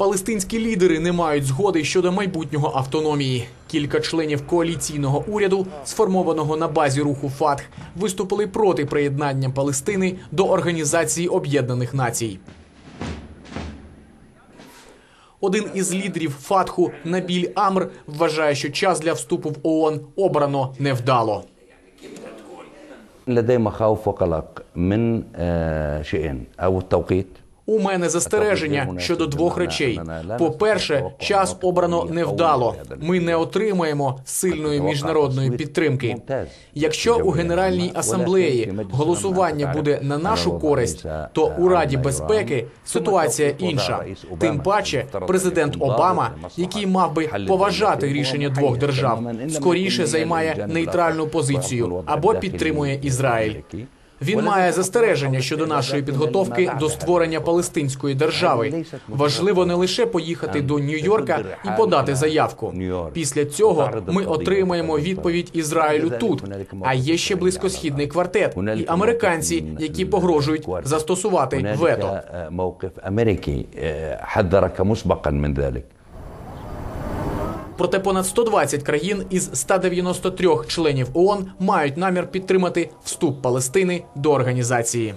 Палестинські лідери не мають згоди щодо майбутнього автономії. Кілька членів коаліційного уряду, сформованого на базі руху ФАТХ, виступили проти приєднання Палестини до Організації Об'єднаних Націй. Один із лідерів ФАТХу Набіль Амр вважає, що час для вступу в ООН обрано невдало. لدي مخاوف وقلق من آه، شيئين او التوقيت у мене застереження щодо двох речей. По-перше, час обрано невдало. Ми не отримаємо сильної міжнародної підтримки. Якщо у Генеральній асамблеї голосування буде на нашу користь, то у Раді безпеки ситуація інша. Тим паче, президент Обама, який мав би поважати рішення двох держав, скоріше займає нейтральну позицію або підтримує Ізраїль. Він має застереження щодо нашої підготовки до створення Палестинської держави. Важливо не лише поїхати до Нью-Йорка і подати заявку. Після цього ми отримаємо відповідь Ізраїлю тут. А є ще близькосхідний квартет і американці, які погрожують застосувати вето. Проте понад 120 країн із 193 членів ООН мають намір підтримати вступ Палестини до організації.